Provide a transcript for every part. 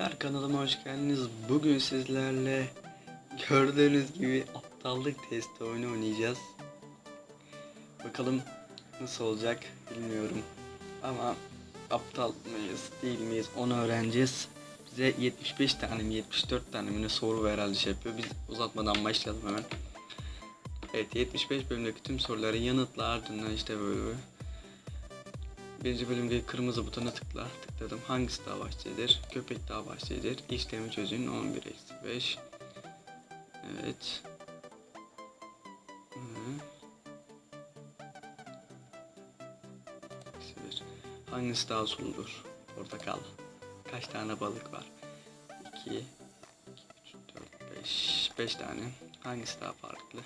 arkadaşlar kanalıma hoş geldiniz. Bugün sizlerle gördüğünüz gibi aptallık testi oyunu oynayacağız. Bakalım nasıl olacak bilmiyorum. Ama aptal mıyız değil miyiz onu öğreneceğiz. Bize 75 tane mi 74 tane mi ne soru herhalde şey yapıyor. Biz uzatmadan başlayalım hemen. Evet 75 bölümdeki tüm soruların yanıtla ardından işte böyle böyle. Birinci bölümde kırmızı butona tıkla. Tıkladım. Hangisi daha başlıdır? Köpek daha başlıdır. İşlemi çözün. 11 eksi 5. Evet. Eksi. Hangisi daha suludur? Portakal. Kaç tane balık var? 2 2 3 4 5 5 tane. Hangisi daha farklı?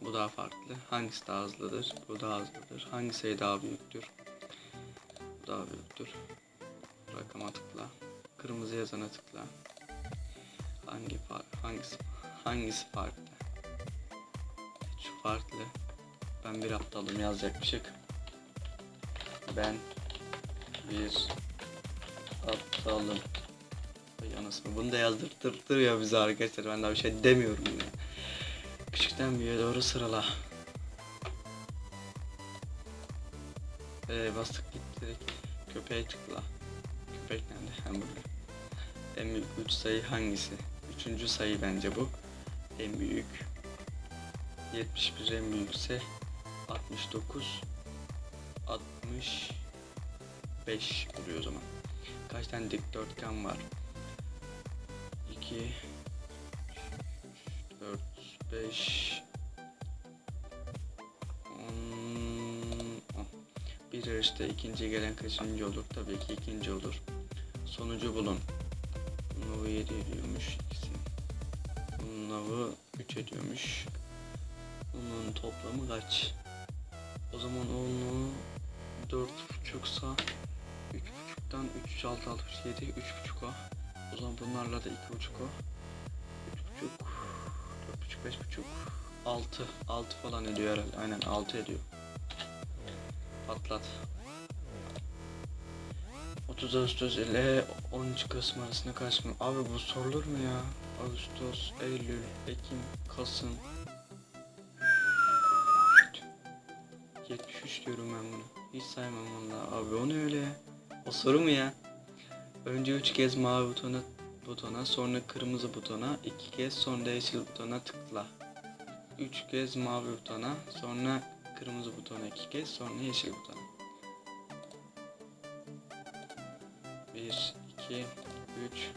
Bu daha farklı. Hangisi daha hızlıdır? Bu daha hızlıdır. Hangi sayı daha büyüktür? Daha büyüktür. Rakama tıkla. Kırmızı yazana tıkla. Hangi fark, hangisi hangisi farklı? Şu farklı. Ben bir aptalım yazacakmışık. Ben bir aptalım. Anasını bunu da yazdırtır ya bize arkadaşlar. Ben daha bir şey demiyorum yine. Küçükten büyüğe doğru sırala. Ee, bastık gittik. Köpeğe tıkla. Köpek nerede? Burada. En büyük 3 sayı hangisi? Üçüncü sayı bence bu. En büyük. 71 en büyükse 69 65 oluyor o zaman. Kaç tane dikdörtgen var? 2 4 5 bir yarışta ikinci gelen kaçıncı olur? Tabii ki ikinci olur. Sonucu bulun. Navı 7 ediyormuş navı 3 ediyormuş. Bunun toplamı kaç? O zaman onu 4.5'sa 3.5'tan 3 3 6 6 7 3.5 o. O zaman bunlarla da 2.5 o. 3.5 4.5 5.5 6 6 falan ediyor herhalde. Aynen 6 ediyor. Patlat. 30 Ağustos ile 13 Kasım arasında kaç gün? Abi bu sorulur mu ya? Ağustos, Eylül, Ekim, Kasım. 73 diyorum ben bunu. Hiç saymam valla. Abi o ne öyle? O soru mu ya? Önce 3 kez mavi butona butona, sonra kırmızı butona, 2 kez sonra yeşil butona tıkla. 3 kez mavi butona, sonra kırmızı butona 2 kez, sonra yeşil butona. 1, 2, 3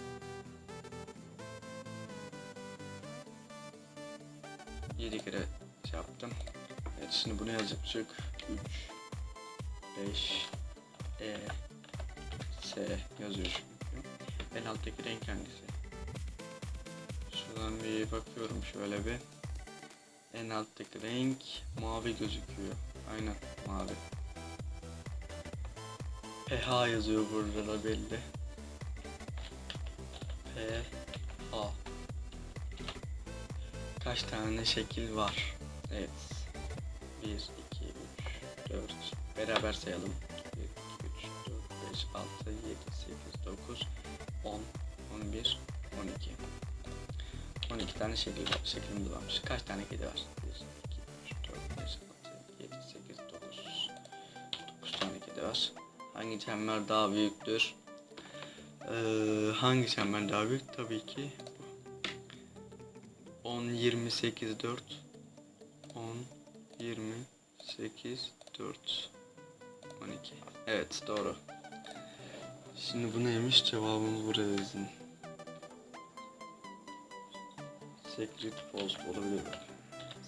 7 kere şey yaptım. Evet şimdi bunu yazacak 3 5 E S yazıyor. En alttaki renk hangisi? Şuradan bir bakıyorum şöyle bir. En alttaki renk mavi gözüküyor. Aynen mavi. PH yazıyor burada da belli. PH. Kaç tane şekil var? Evet. 1, 2, 3, 4. Beraber sayalım. 1, 2, 3, 4, 5, 6, 7, 8, 9, 10, 11, 12. 12 tane şekil. Şeklimiz varmış. Kaç tane kedi var? 1, 2, 3, 4, 5, 6, 7, 8, 9. 9 tane kedi var. Hangi çember daha büyüktür? Ee, hangi çember daha büyük? Tabii ki bu. 10, 28, 4. 10, 28, 4. 12. Evet doğru. Şimdi bu neymiş? Cevabımız buraya yazın. Secret Post olabilir.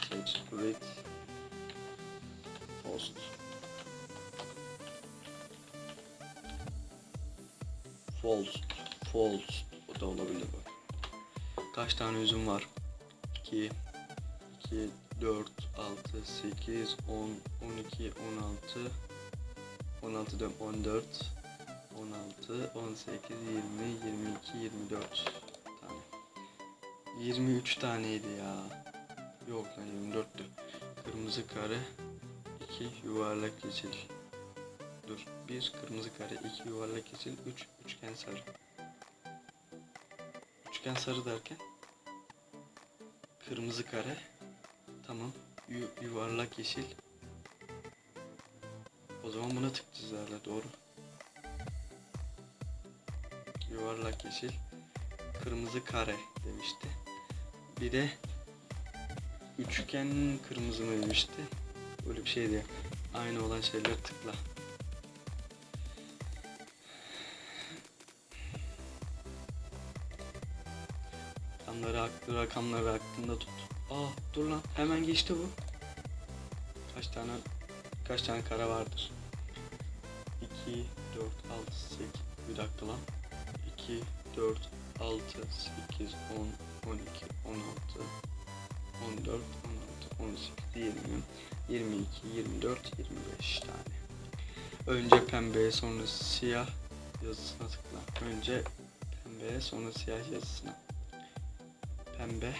Secret Post. False. False. O da olabilir bak. Kaç tane üzüm var? 2 2 4 6 8 10 12 16 16 diyorum 14 16 18 20 22 24 tane. 23 taneydi ya. Yok lan 24'tü. Kırmızı kare. 2 yuvarlak yeşil. Dur. 1 kırmızı kare. 2 yuvarlak yeşil. 3 üçgen sarı. Üçgen sarı derken kırmızı kare. Tamam. Yu- yuvarlak yeşil. O zaman buna tıklayacağız herhalde doğru. Yuvarlak yeşil. Kırmızı kare demişti. Bir de üçgen kırmızı mı demişti. Böyle bir şeydi. Aynı olan şeyler tıkla. Rakamları, aklı rakamları aklında tut. Aa dur lan hemen geçti bu. Kaç tane kaç tane kara vardır? 2, 4, 6, 8 bir dakika lan. 2, 4, 6, 8, 10, 12, 16, 14, 16, 18, 20, 22, 24, 25 tane. Önce pembeye sonra siyah yazısına tıkla. Önce pembeye sonra siyah yazısına. Pembe.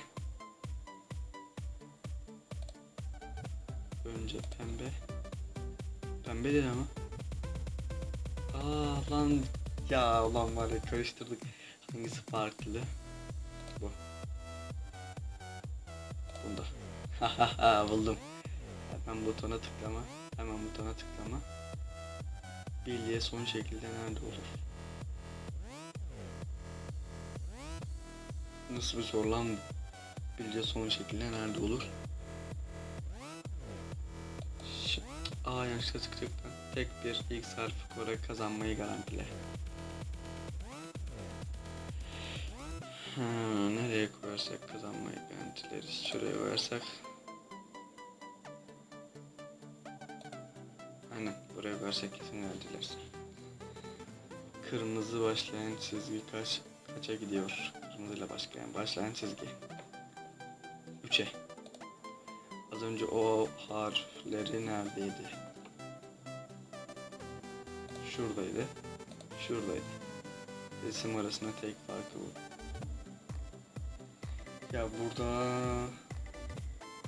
Önce pembe. Pembe dedi ama. Aa lan ya ulan var ya karıştırdık. Hangisi farklı? Bu. Hahaha buldum. Hemen butona tıklama. Hemen butona tıklama. Bilye son şekilde nerede olur? Nasıl bir soru lan bu? Bilye son şekilde nerede olur? Aa yanlışlıkla tıkladım. Tek bir X harfi kore kazanmayı garantile. Nereye koyarsak kazanmayı garantileriz. Şuraya koyarsak. Aynen buraya koyarsak kesin garantileriz. Kırmızı başlayan çizgi kaç kaça gidiyor? Kırmızıyla başlayan başlayan çizgi. 3'e. Az önce o harfleri neredeydi? Şuradaydı. Şuradaydı. Resim arasında tek farkı bu. Ya burada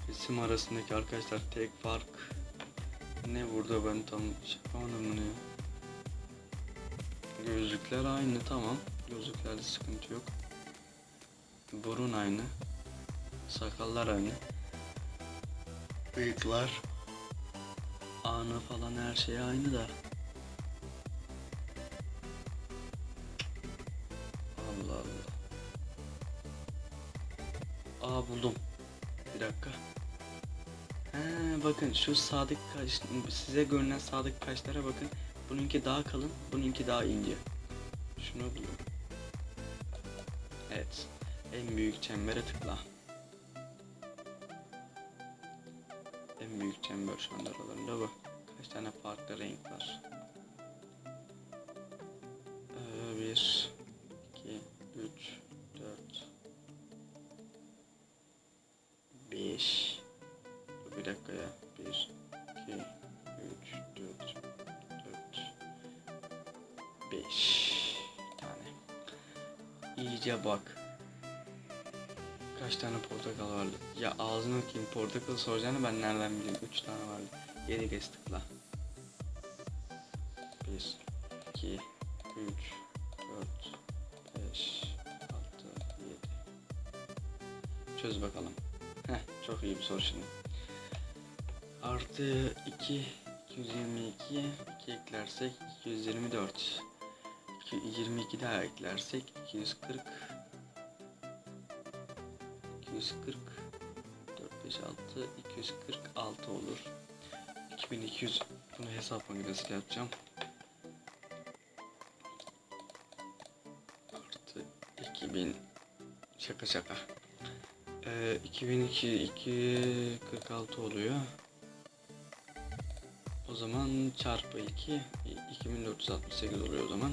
resim arasındaki arkadaşlar tek fark ne burada ben tam şey yapamadım bunu ya. Gözlükler aynı tamam. Gözlüklerde sıkıntı yok. Burun aynı. Sakallar aynı. Bıyıklar. Ana falan her şey aynı da. Buldum. Bir dakika. He, bakın şu sadık kaş, size görünen sadık kaşlara bakın. Bununki daha kalın, bununki daha ince. Şunu buldum. Evet. En büyük çembere tıkla. En büyük çember şu anda aralarında bu. Kaç tane farklı renk var? İyice bak. Kaç tane portakal vardı? Ya ağzını okuyayım portakal soracağını ben nereden bileyim? 3 tane vardı. 7 kez tıkla. 1 2 3 4 5 6 7 Çöz bakalım. Heh çok iyi bir soru şimdi. Artı 2 222 2 eklersek 224 2, 22 daha eklersek 240 240 4 5 6 246 olur. 2200 bunu hesap makinesiyle yapacağım. Artı 2000 şaka şaka. Ee, 2002 246 oluyor. O zaman çarpı 2 2468 oluyor o zaman.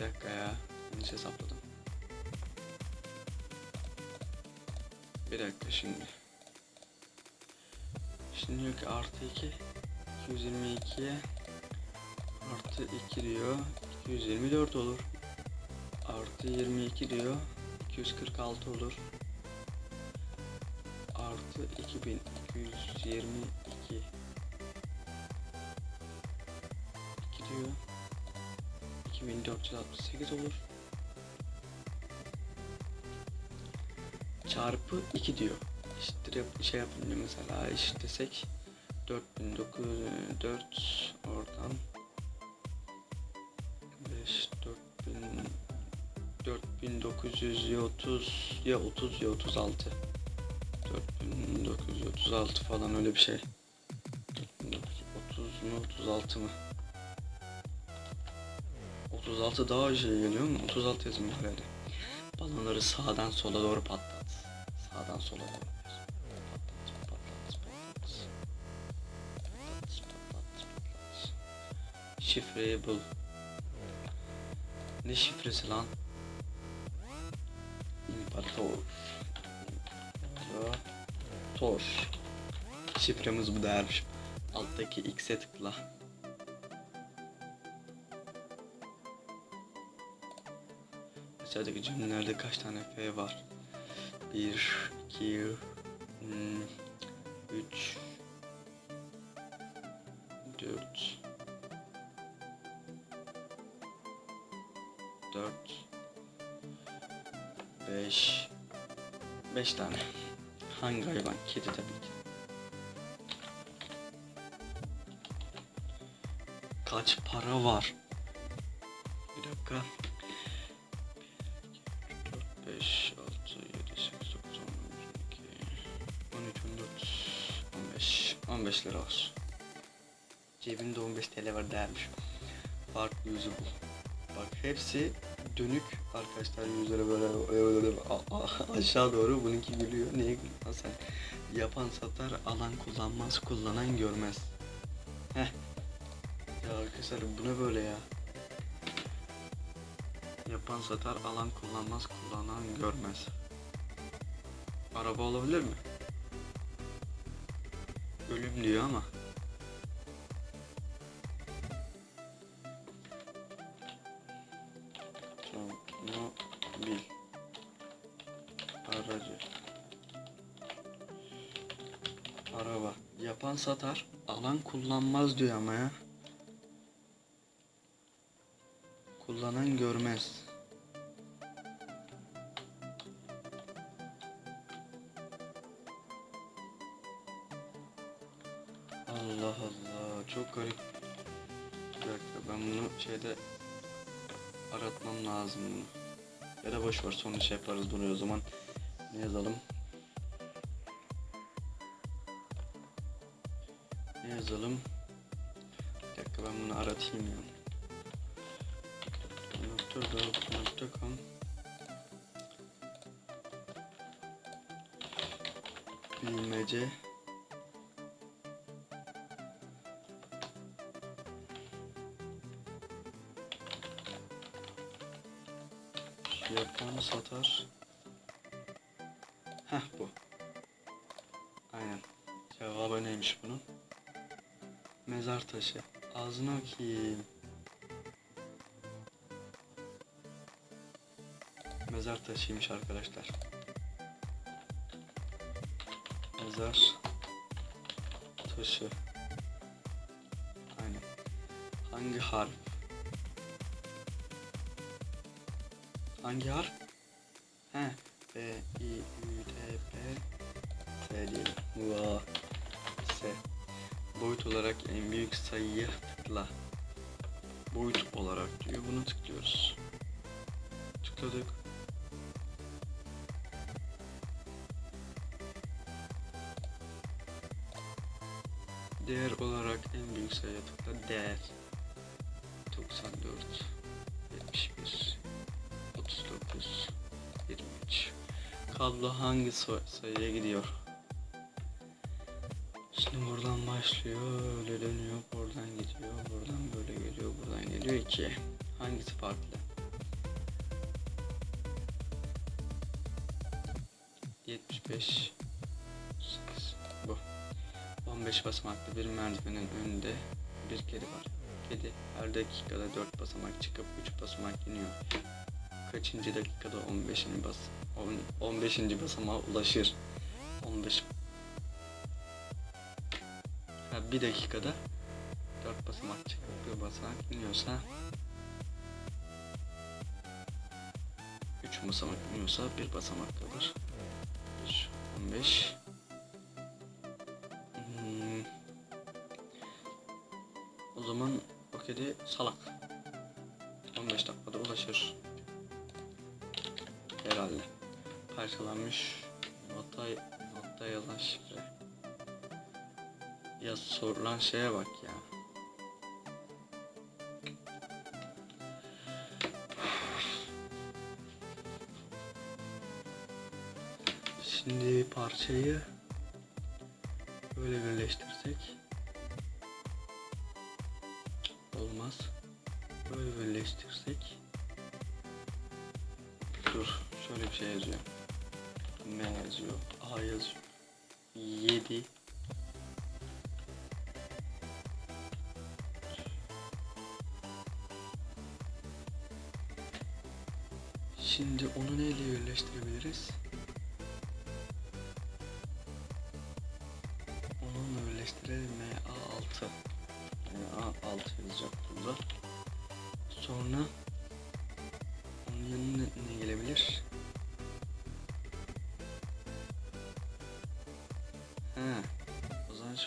Bir dakika ya. Yanlış hesapladım. Bir dakika şimdi. Şimdi diyor ki artı 2 222'ye artı 2 diyor 224 olur. Artı 22 diyor 246 olur. Artı 2222 2468 olur. Çarpı 2 diyor. İşte şey yapınca mesela eşitlesek 4904 oradan 5 4000 4900 ya 30 ya 30 ya 36 4936 falan öyle bir şey 30 mu 36 mı 36 daha şey geliyor mu 36 yazın hadi. Balonları sağdan sola doğru patlat. Sağdan sola doğru. Şifreyi bul. Ne şifresi lan? İmparator. İmparator. Şifremiz bu değermiş. Alttaki X'e tıkla Aşağıdaki cümlelerde kaç tane F var? 1, 2, 3 4 4 5 5 tane. Hangi hayvan? Kedi tabii ki. Kaç para var? Bir dakika. 1, 2, 3, 4, 5, 6, 7, 8, 9, 10, 12, 13, 14, 15. 15 lira olsun. Cebimde 15 TL var dermiş. Farklı yüzü bu. Bak hepsi dönük arkadaşlar yüzleri böyle aşağı doğru bununki gülüyor. Niye gülüyor sen? Yapan satar, alan kullanmaz, kullanan görmez. Heh. Ya arkadaşlar bu ne böyle ya? Yapan satar, alan kullanmaz, kullanan görmez. Araba olabilir mi? Ölüm diyor ama. Otomobil aracı araba yapan satar alan kullanmaz diyor ama ya kullanan görmez şeyde aratmam lazım bunu. Ya da boş ver sonra şey yaparız bunu o zaman. Ne yazalım? Ne yazalım? Bir dakika ben bunu aratayım ya. Nokta.com Bilmece satar. Heh bu. Aynen. Cevabı neymiş bunun? Mezar taşı. Ağzına okuyayım. Mezar taşıymış arkadaşlar. Mezar taşı. Aynen. Hangi harf? Hangi harf? He. B, I, Ü, D, P, T diyelim. Vaa. S. Boyut olarak en büyük sayıya tıkla. Boyut olarak diyor. Bunu tıklıyoruz. Tıkladık. Değer olarak en büyük sayıya tıkla. Değer. 94 71 39 23 Kablo hangi sayıya gidiyor? Şimdi buradan başlıyor, öyle dönüyor, buradan gidiyor, buradan böyle geliyor, buradan geliyor 2. Hangisi farklı? 75 8 bu. 15 basamaklı bir merdivenin önünde bir kedi var. Kedi her dakikada 4 basamak çıkıp 3 basamak iniyor. Kaçıncı dakikada 15. bas on- 15. basamağa ulaşır? 15 ha, bir dakikada 4 basamak çıkıp bir basamak iniyorsa 3 basamak iniyorsa bir basamak kalır. 1, 15 Hmm. O zaman o kedi salak. 15 dakikada ulaşır. Parçalanmış nota, notta yazan. Ya sorulan şeye bak ya. Şimdi parçayı böyle birleştirsek olmaz. Böyle birleştirsek dur şöyle bir şey yazıyor. M yazıyor, A yazıyor. 7 Şimdi onu neyle birleştirebiliriz? Onunla birleştirelim MA6 MA6 yazacak burada Sonra Onun yanına ne gelebilir?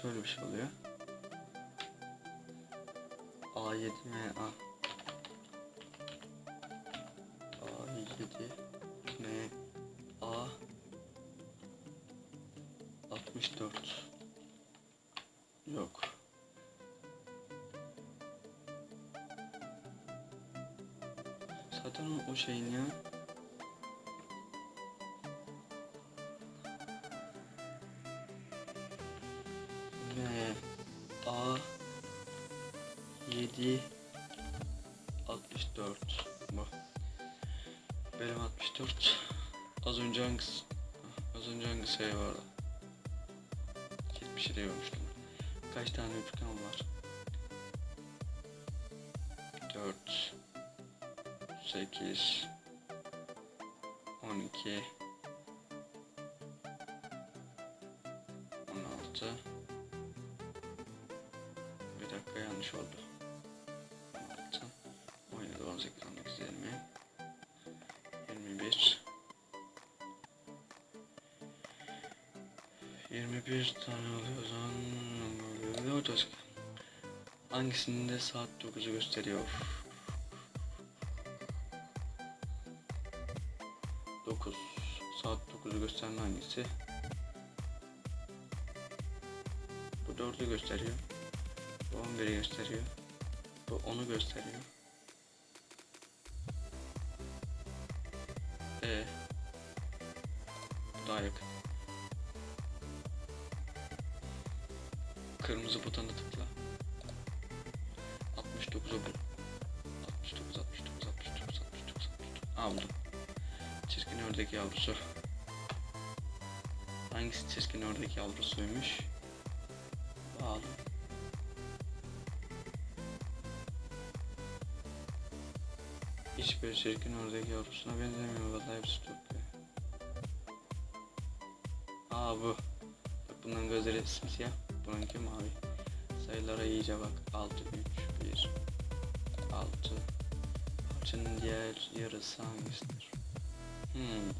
Şöyle bir şey oluyor. A7 MA A7 M A 64 Yok. Zaten o şeyin ya. M A 7 64 bu. Benim 64 az önce hangisi az önce hangi sayı vardı? 70'i diyormuştum. Kaç tane üçgen var? 4 8 12 18 19 20 21 21 tane oluyor o zaman olacak? Hangisinde saat 9'u gösteriyor? 9 saat 9'u gösteren hangisi? Bu 4'ü gösteriyor. Bu 11'i gösteriyor. Bu 10'u gösteriyor. Kırmızı butona tıkla. 69'a bul. 69, 69, 69, 69, 69. Aa buldum. Çirkin ördek yavrusu. Hangisi çirkin ördek yavrusuymuş? Bağlı. Hiçbir çirkin ördek yavrusuna benzemiyor vallahi hepsi ya. Aa bu. Bunların gözleri simsiyah. Bununki mavi. Sayılara iyice bak. 6, 3, 1, 6. Parçanın diğer yarısı hangisidir? Hmm.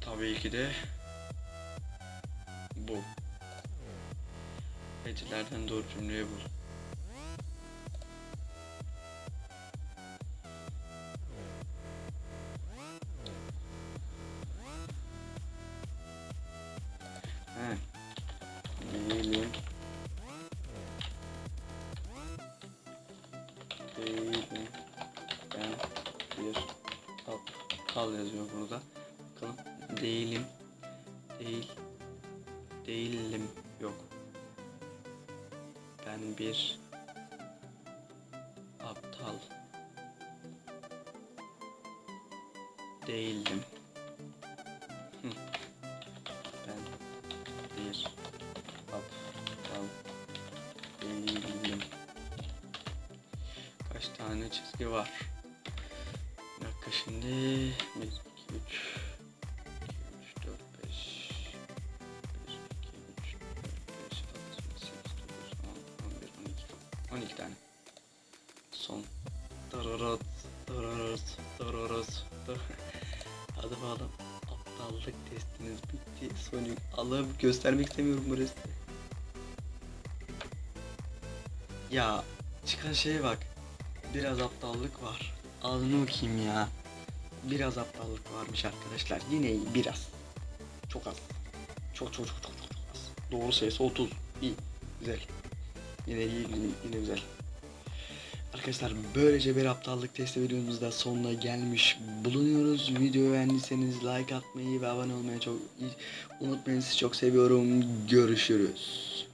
Tabii ki de bu. Hecelerden doğru cümleyi bul. Değilim. Yok. Ben bir aptal değildim. Ben bir aptal değildim. Kaç tane çizgi var? Bir dakika şimdi. 1, 2, 3, 2, 3, Hadi bakalım. Aptallık testiniz bitti. Sonic alıp göstermek istemiyorum bu resti. Ya çıkan şeye bak. Biraz aptallık var. Ağzını okuyayım ya. Biraz aptallık varmış arkadaşlar. Yine biraz. Çok az. Çok çok çok çok çok az. Doğru sayısı 30. İyi. Güzel. Yine iyi, yine güzel. Arkadaşlar böylece bir aptallık testi videomuzda sonuna gelmiş bulunuyoruz. Videoyu beğendiyseniz like atmayı ve abone olmayı çok unutmayın. Sizi çok seviyorum. Görüşürüz.